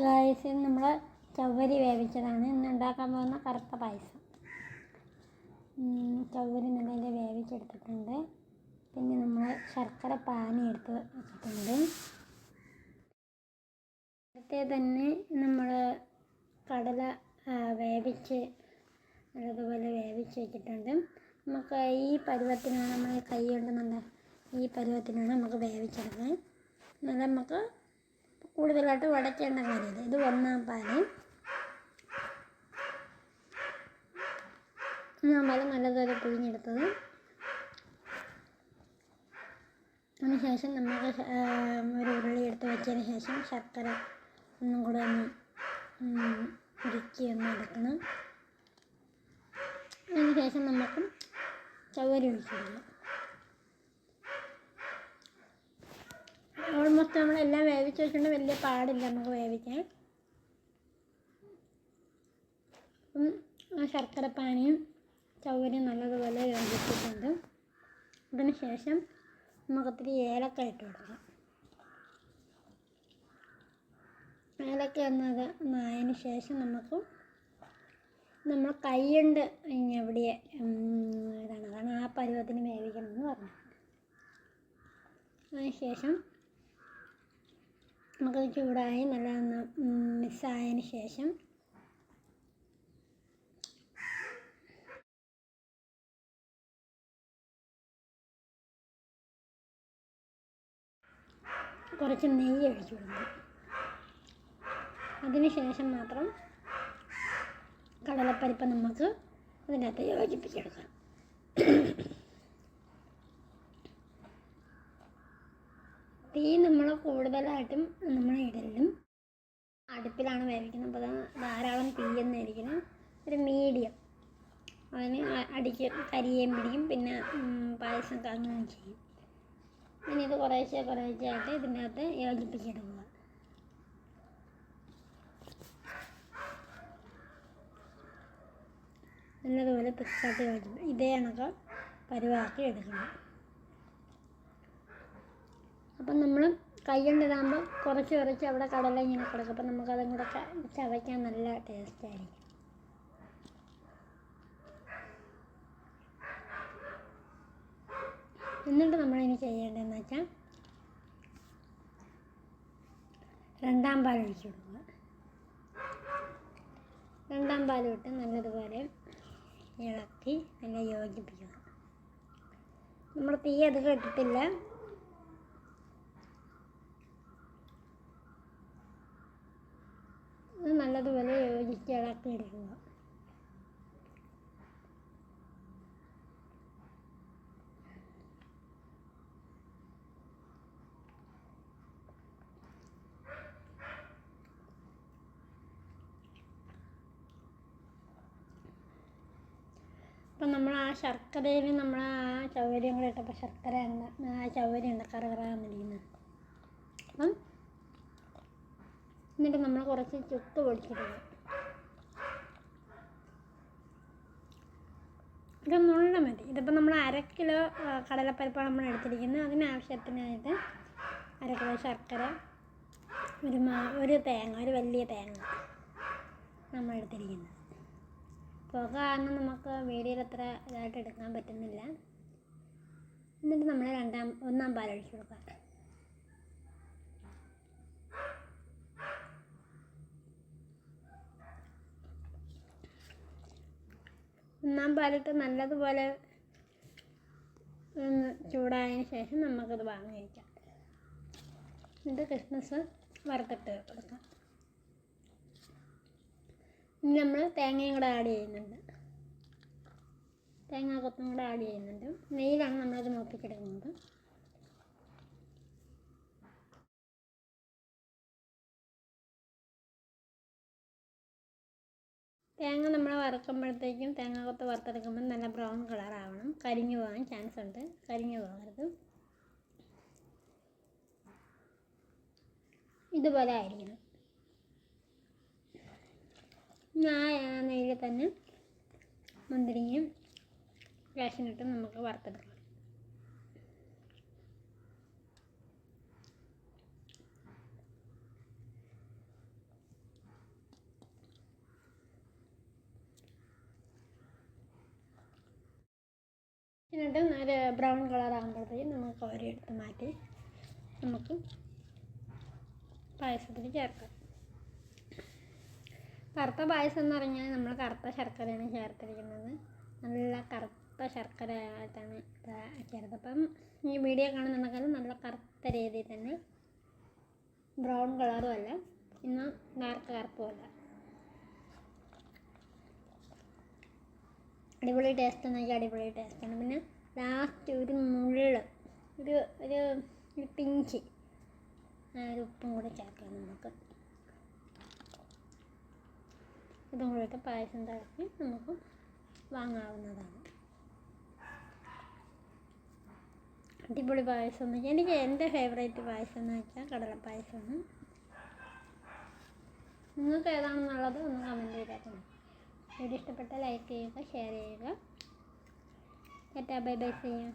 Guys നമ്മൾ ചവ്വരി വേവിച്ചതാണ്. ഇന്ന് ഉണ്ടാക്കാൻ പോകുന്ന കറുത്ത പായസം. ചവ്വരി നല്ല വേവിച്ചെടുത്തിട്ടുണ്ട്. പിന്നെ നമ്മൾ ശർക്കര പാനി എടുത്ത് വെച്ചിട്ടുണ്ട്. നേരത്തെ തന്നെ നമ്മൾ കടല വേവിച്ച് നല്ലതുപോലെ വേവിച്ച് വെച്ചിട്ടുണ്ട്. നമുക്ക് ഈ പരുവത്തിനാണ് നമ്മൾ കൈ കൊണ്ട് നല്ല ഈ പരുവത്തിനാണ് നമുക്ക് വേവിച്ചെടുക്കാൻ എന്നാൽ നമുക്ക് കൂടുതലായിട്ട് വടക്കേണ്ട കാര്യമില്ല. ഇത് ഒന്നാം പാൽ ഒന്നാം പാൽ നല്ലതുപോലെ പിഴിഞ്ഞെടുത്തത്. അതിനുശേഷം നമുക്ക് ഒരു ഉരുളി എടുത്ത് വെച്ചതിന് ശേഷം ശർക്കര ഒന്നും കൂടെ ഒന്ന് ഉരുക്കി ഒന്ന് എടുക്കണം. അതിനുശേഷം നമുക്ക് ചവരി ഒഴിച്ചിടുക ഓൾമോസ്റ്റ് നമ്മളെല്ലാം വേവിച്ച് വെച്ചിട്ടുണ്ട് വലിയ പാടില്ല നമുക്ക് വേവിക്കാൻ. ആ ശർക്കര പാനിയും ചൗകര്യം നല്ലതുപോലെ യോജിപ്പിച്ചിട്ടുണ്ട് അതിന് ശേഷം നമുക്ക് ഒത്തിരി ഏലക്ക ഇട്ട് കൊടുക്കാം. ഏലക്ക എന്നത് നായതിന് ശേഷം നമുക്ക് നമ്മൾ കൈയുണ്ട് എവിടെ ഇതാണ് അതാണ് ആ പരുവത്തിന് വേവിക്കണം എന്ന് അതിനുശേഷം അതിന് ശേഷം നമുക്കത് ചൂടായി നല്ല ഒന്ന് മിക്സായതിന് ശേഷം. കുറച്ച് നെയ്യ് ഒഴിച്ചു കൊടുക്കും അതിന് ശേഷം മാത്രം കടലപ്പരിപ്പ് നമുക്ക് അതിനകത്ത് യോജിപ്പിച്ചെടുക്കാം. തീ നമ്മൾ കൂടുതലായിട്ടും നമ്മൾ ഇടലും. അടുപ്പിലാണ് വേവിക്കുന്നത്. അപ്പോൾ ധാരാളം തീയൊന്നും ഇരിക്കണം ഒരു മീഡിയം. അതിന് അടിക്ക് കരിയേം പിടിക്കും പിന്നെ പായസം കാണുകയും ചെയ്യും. പിന്നെ ഇത് കുറേശ്ശെ കുറേശ്ശെ ആയിട്ട് ഇതിന്റെ അകത്ത് യോജിപ്പിച്ചെടുക്കുക നല്ലതുപോലെ പിക്സായിട്ട് യോജിപ്പ് ഇതേ കണക്ക് പരുവാക്കി എടുക്കണം. അപ്പം നമ്മൾ കൈ കൊണ്ട് ഇതാകുമ്പോൾ കുറച്ച് കുറച്ച് അവിടെ കടല ഇങ്ങനെ കിടക്കും. അപ്പം നമുക്കതും കൂടെ ചവയ്ക്കാൻ നല്ല ടേസ്റ്റ് ആയിരിക്കും. എന്നിട്ട് നമ്മളിനി ചെയ്യേണ്ടതെന്ന് വെച്ചാൽ രണ്ടാം പാൽ ഒഴിച്ചു കൊടുക്കുക. രണ്ടാം പാൽ ഇട്ട് നല്ലതുപോലെ ഇളക്കി നല്ല യോജിപ്പിക്കുക. നമ്മൾ തീ അധികം ഇട്ടിട്ടില്ല ഇത് നല്ലതുപോലെ യോജിച്ച് ഇളക്കി എടുക്കുക അപ്പം നമ്മൾ ആ ശർക്കരയിൽ നമ്മൾ ആ ചൗകര്യം കൂടെ ഇട്ടപ്പോൾ ശർക്കര ആ ചൗകര്യം ഉണ്ട് കറ കറാന്നിരിക്കുന്നത് അപ്പം എന്നിട്ട് നമ്മൾ കുറച്ച് ചുക്ക് പൊടിച്ചിടുക. ഇത് നുള്ള മതി. ഇതിപ്പോൾ നമ്മൾ അര കിലോ കടലപ്പരിപ്പാണ് നമ്മൾ എടുത്തിരിക്കുന്നത്. അതിനാവശ്യത്തിനായിട്ട് അര കിലോ ശർക്കര ഒരു മാ ഒരു തേങ്ങ ഒരു വലിയ തേങ്ങ നമ്മൾ എടുത്തിരിക്കുന്നത്. പുക കാരണം നമുക്ക് വീഡിയോയിൽ അത്ര ഇതായിട്ട് എടുക്കാൻ പറ്റുന്നില്ല. എന്നിട്ട് നമ്മൾ രണ്ടാം ഒന്നാം പാൽ ഒഴിച്ചു കൊടുക്കാം ഒന്നാം പാലിട്ട് നല്ലതുപോലെ ഒന്ന് ചൂടായതിന് ശേഷം നമുക്കത് വാങ്ങി കഴിക്കാം. എന്നിട്ട് ക്രിസ്മസ് വറുത്തിട്ട് കൊടുക്കാം. ഇനി നമ്മൾ തേങ്ങയും കൂടെ ആഡ് ചെയ്യുന്നുണ്ട്. തേങ്ങാ കൊത്തും കൂടെ ആഡ് ചെയ്യുന്നുണ്ട്. നെയ്യിലാണ് നമ്മളത് മൂപ്പിച്ചെടുക്കുന്നത്. തേങ്ങ നമ്മൾ വറുക്കുമ്പോഴത്തേക്കും തേങ്ങ കൊത്ത് വറുത്തെടുക്കുമ്പോൾ നല്ല ബ്രൗൺ കളർ ആവണം കരിഞ്ഞു പോകാൻ ചാൻസ് ഉണ്ട്. കരിഞ്ഞു പോകരുത്. ഇതുപോലെ ആയിരിക്കണം. ആ നെയ്യിൽ തന്നെ മുന്തിരിങ്ങയും കാഷ്യൂനിട്ട് നമുക്ക് വറുത്തെടുക്കാം. എന്നിട്ട് നല്ല ബ്രൗൺ കളർ ആകുമ്പോഴത്തേക്കും നമുക്ക് കോരി എടുത്ത് മാറ്റി നമുക്ക് പായസത്തിൽ ചേർക്കാം. കറുത്ത പായസം എന്ന് പറഞ്ഞാൽ നമ്മൾ കറുത്ത ശർക്കരയാണ് ചേർത്തിരിക്കുന്നത്. നല്ല കറുത്ത ശർക്കര ആയിട്ടാണ് ചേർത്തത് അപ്പം ഈ വീഡിയോ കാണുന്നുണ്ടെങ്കിൽ നല്ല കറുത്ത രീതിയിൽ തന്നെ ബ്രൗൺ കളറും അല്ല എന്നാൽ ഡാർക്ക് കറുപ്പും അല്ല. അടിപൊളി ടേസ്റ്റ് എന്ന് വെച്ചാൽ അടിപൊളി ടേസ്റ്റാണ് പിന്നെ ലാസ്റ്റ് ഒരു മുള്ള് ഒരു ഒരു ഒരു പിഞ്ച്. ഒരു ഉപ്പും കൂടെ ചേർക്കാം നമുക്ക്. ഇതും കൂടിയിട്ട് പായസം തിളക്കി നമുക്ക് വാങ്ങാവുന്നതാണ്. അടിപൊളി പായസം എന്ന് വെച്ചാൽ എനിക്ക് എന്റെ ഫേവറേറ്റ് പായസം എന്ന് വെച്ചാൽ കടലപ്പായസമാണ്. നിങ്ങൾക്ക് ഏതാണെന്നുള്ളത് ഒന്ന് കമന്റ് ചെയ്തേക്കണം വീഡിയോ ഇഷ്ടപ്പെട്ട ലൈക്ക് ചെയ്യുക ഷെയർ ചെയ്യുക. Dadah, bye-bye sayang.